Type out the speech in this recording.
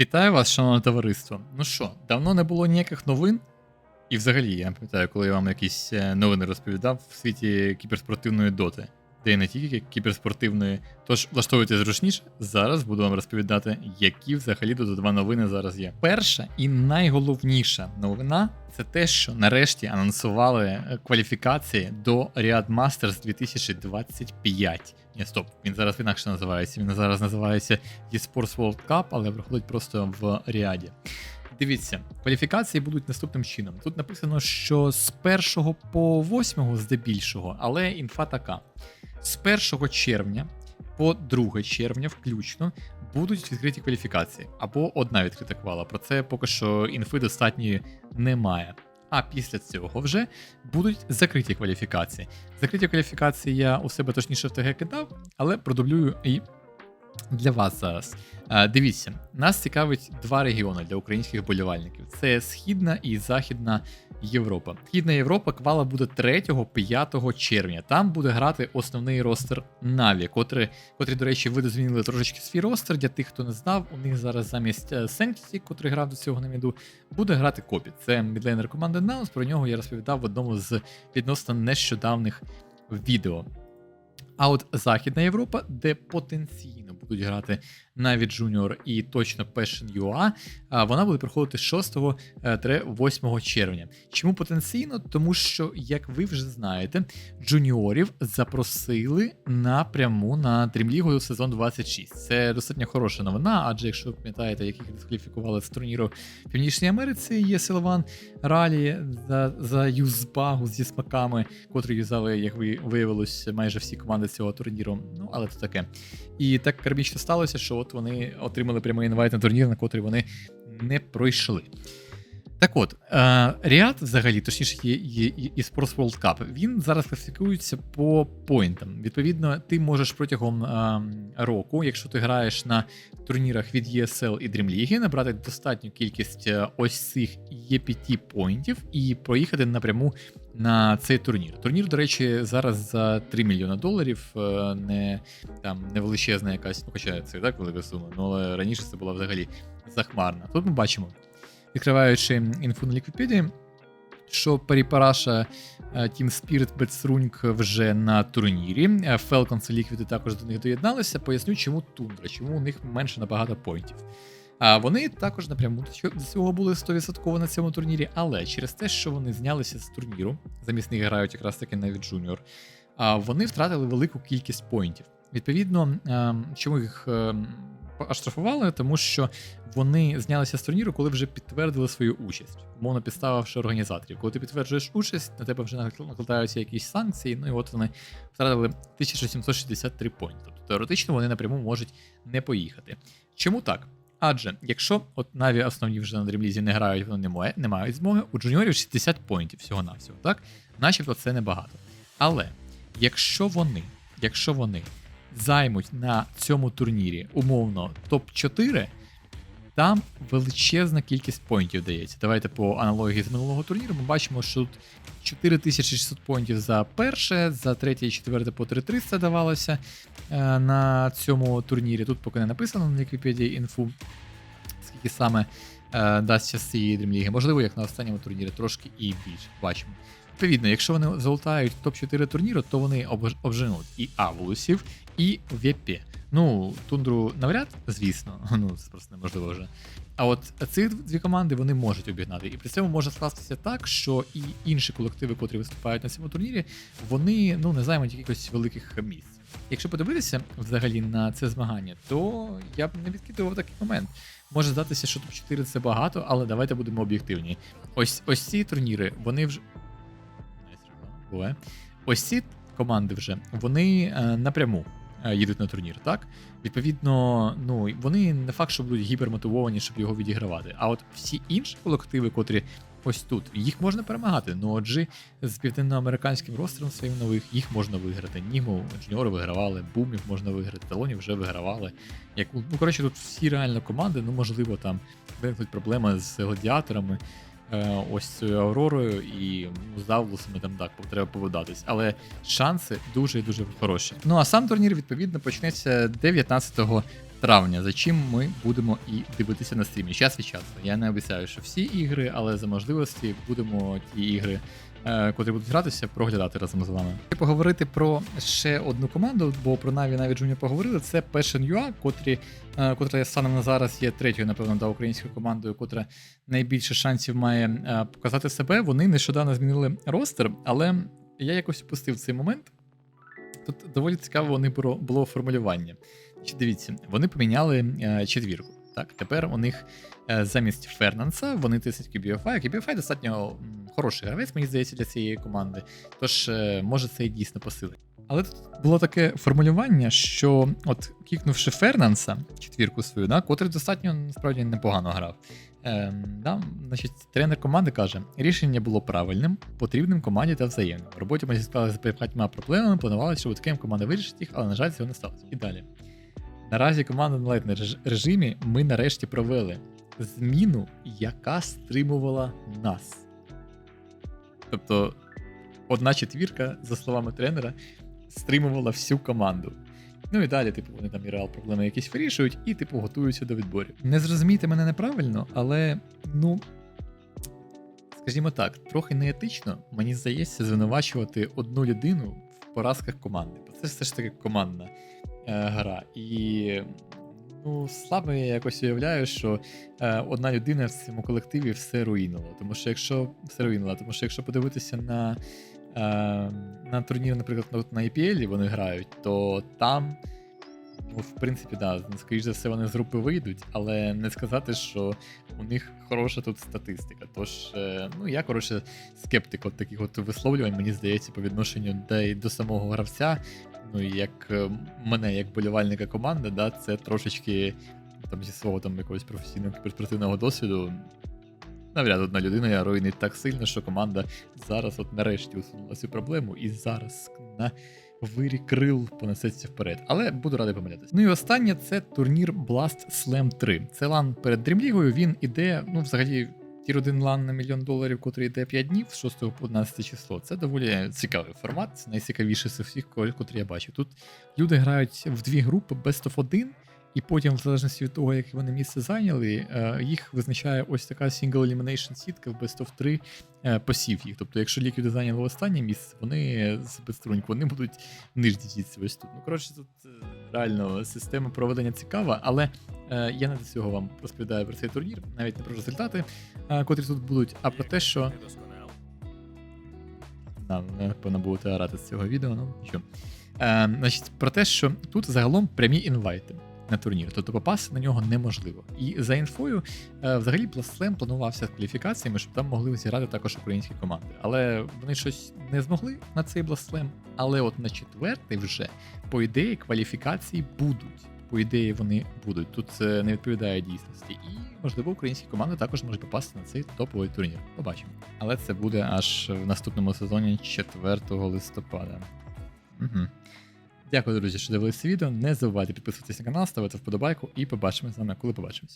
Вітаю вас, шановне товариство. Ну що, давно не було ніяких новин. І взагалі, я пам'ятаю, коли я вам якісь е, новини розповідав в світі кіберспортивної доти, де і не тільки кіберспортивної. Тож влаштовуйте зручніше. Зараз буду вам розповідати, які взагалі тут два новини зараз є. Перша і найголовніша новина це те, що нарешті анонсували е, кваліфікації до Riad Masters 2025. Ні, стоп, він зараз інакше називається. Він зараз називається eSports World Cup, але проходить просто в Ріаді. Дивіться, кваліфікації будуть наступним чином. Тут написано, що з 1 по 8 здебільшого, але інфа така: з 1 червня по 2 червня включно будуть відкриті кваліфікації або одна відкрита квала. Про це поки що інфи достатньої немає. А після цього вже будуть закриті кваліфікації. Закриті кваліфікації я у себе точніше в ТГ кидав, але продублюю і для вас зараз. Е, Дивіться, нас цікавить два регіони для українських болівальників: це Східна і Західна Європа. Східна Європа квала буде 3-5 червня. Там буде грати основний ростер Наві, котрі, котрі, до речі, ви змінили трошечки свій ростер. Для тих, хто не знав, у них зараз замість Сенкісі, котрий грав до цього на міду, буде грати Копі. Це мідлейнер команди Наус. Про нього я розповідав в одному з відносно нещодавних відео. А от Західна Європа, де потенційно будуть грати навіть Junior і точно Passion UA, вона буде проходити 6-8 червня. Чому потенційно? Тому що, як ви вже знаєте, джуніорів запросили напряму на Дрімлігу сезон 26. Це достатньо хороша новина, адже якщо ви пам'ятаєте, яких дискваліфікували з турніру в Північній Америці, є Силван Ралі за, за юзбагу зі смаками, котрі юзали, як ви виявилось, майже всі команди цього турніру. Ну, але це таке. І так кармічно сталося, що от вони отримали прямий інвайт на турнір, на котрий вони не пройшли. Так от, е, Ріад, взагалі, точніше, є, є, є eSports World Cup, він зараз класифікується по поінтам. Відповідно, ти можеш протягом е, року, якщо ти граєш на турнірах від ESL і Dream League, набрати достатню кількість е, ось цих EPT поінтів і проїхати напряму на цей турнір. Турнір, до речі, зараз за 3 мільйони доларів, е, не там не величезна якась, ну хоча це так велика сума, ну але раніше це була взагалі захмарна. Тут ми бачимо, відкриваючи інфу на Ліквіпедії, що Паріпараша е, Team Spirit Бетсруньк вже на турнірі. Е, Falcons і Liquid також до них доєдналися. Поясню, чому тундра, чому у них менше набагато поінтів. А вони також напряму до цього були 100% на цьому турнірі, але через те, що вони знялися з турніру, замість них грають якраз таки навіть Junior, а вони втратили велику кількість поінтів. Відповідно, ем, чому їх ем, оштрафували, тому що вони знялися з турніру, коли вже підтвердили свою участь, мовно підставивши організаторів. Коли ти підтверджуєш участь, на тебе вже накладаються якісь санкції, ну і от вони втратили 1763 поінти. Тобто теоретично вони напряму можуть не поїхати. Чому так? Адже якщо от Наві основні вже на дріблізі не грають, вони не, має, не мають змоги, у джуніорів 60 поінтів всього-навсього, так? Начебто це небагато. Але якщо вони, якщо вони займуть на цьому турнірі умовно топ-4, там величезна кількість поінтів дається. Давайте по аналогії з минулого турніру ми бачимо, що тут 4600 поінтів за перше, за третє і четверте по 3300 давалося е, на цьому турнірі. Тут поки не написано на Вікіпедії інфу, скільки саме е, дасть цієї дрімліги. Можливо, як на останньому турнірі, трошки і більше. Бачимо. Відповідно, якщо вони залутають топ-4 турніру, то вони обж- обженуть і Авулусів, і ВП. Ну, тундру навряд, звісно, ну це просто неможливо вже. А от ці дві команди вони можуть обігнати. І при цьому може скластися так, що і інші колективи, котрі виступають на цьому турнірі, вони ну не займуть якихось великих місць. Якщо подивитися взагалі на це змагання, то я б не відкидував такий момент. Може здатися, що топ-4 це багато, але давайте будемо об'єктивні. Ось ось ці турніри, вони вже. Ось ці команди вже вони е, напряму їдуть на турнір, так? Відповідно, ну вони не факт, що будуть гіпермотивовані, щоб його відігравати. А от всі інші колективи, котрі ось тут, їх можна перемагати. Ну отже, з південноамериканським ростером своїм нових їх можна виграти. Нігму, джуніори вигравали, бумів можна виграти, талонів вже вигравали. Як, ну, коротше, тут всі реально команди, ну можливо, там виникнуть проблеми з гладіаторами. Е, Ось цією Авророю і ну, з Давлусами там так треба повидатись. Але шанси дуже і дуже хороші. Ну а сам турнір відповідно почнеться 19 травня, за чим ми будемо і дивитися на стрімі. Час від часу. Я не обіцяю, що всі ігри, але за можливості будемо ті ігри, е, котрі будуть гратися, проглядати разом з вами. Поговорити про ще одну команду, бо про Наві навіть Джуні поговорили. Це Passion.ua, котрі, е, котра станом на зараз є третьою, напевно, да, українською командою, котра найбільше шансів має е, показати себе. Вони нещодавно змінили ростер, але я якось упустив цей момент. Тут доволі цікаво вони було формулювання. Чи дивіться, вони поміняли е, четвірку. Так, тепер у них е, замість Фернанса вони тиснуть QBFI. QBFI достатньо хороший гравець, мені здається, для цієї команди. Тож е, може це і дійсно посилить. Але тут було таке формулювання, що от кікнувши Фернанса, четвірку свою, да, котрий достатньо насправді непогано грав. Ем, да, значить, тренер команди каже: рішення було правильним, потрібним команді та взаємним. В роботі ми зіткалися з багатьма проблемами, планували, що таким команда вирішить їх, але, на жаль, цього не сталося. І далі. Наразі команда на лайтнер реж- режимі ми нарешті провели зміну, яка стримувала нас. Тобто, одна четвірка, за словами тренера, стримувала всю команду. Ну і далі, типу, вони там і реал проблеми якісь вирішують, і, типу, готуються до відборів. Не зрозумійте мене неправильно, але, ну. Скажімо так, трохи неетично, мені здається, звинувачувати одну людину в поразках команди. Бо це все ж таки командна гра. І ну, слабо я якось уявляю, що е, одна людина в цьому колективі все руйнувала. Тому що якщо все руйнувала, тому що якщо подивитися на, е, на турнір, наприклад, на EPL вони грають, то там. Ну, в принципі, да, скоріш за все, вони з групи вийдуть, але не сказати, що у них хороша тут статистика. Тож, е, ну я коротше скептик от таких от висловлювань, мені здається, по відношенню й до самого гравця. Ну як е, мене, як болівальника команди, да, це трошечки там зі свого там якогось професійного кіберспортивного досвіду. Навряд одна людина руйнить так сильно, що команда зараз, от нарешті, усунула цю проблему, і зараз на вирі крил понесеться вперед. Але буду радий помилятися. Ну і останнє це турнір Blast Slam 3. Це лан перед Дрімлігою. Він іде, ну, взагалі, тір 1 лан на мільйон доларів, котрий йде 5 днів з 6 по 11 число. Це доволі цікавий формат. Найцікавіший з усіх, ко- котрі я бачив. Тут люди грають в дві групи Best of 1. І потім, в залежності від того, яке вони місце зайняли, е, їх визначає ось така single elimination сітка в Best of 3 е, посів їх. Тобто, якщо ліквіди зайняли останнє місце, вони з безструньк, вони будуть нижні діти ось тут. Ну, коротше, тут е, реально система проведення цікава, але я не до цього вам розповідаю про цей турнір, навіть не про результати, котрі тут будуть, а про те, що. Да, напевно, будете орати з цього відео, ну нічого. Е, значить, про те, що тут загалом прямі інвайти на турнір, тобто попасти на нього неможливо. І за інфою, е, взагалі, Blast планувався з кваліфікаціями, щоб там могли зіграти також українські команди. Але вони щось не змогли на цей Blast Але от на четвертий вже, по ідеї, кваліфікації будуть. По ідеї, вони будуть. Тут це не відповідає дійсності. І, можливо, українські команди також можуть попасти на цей топовий турнір. Побачимо. Але це буде аж в наступному сезоні 4 листопада. Угу. Дякую, друзі, що дивилися відео. Не забувайте підписуватися на канал, ставити вподобайку і побачимо з вами, коли побачимось.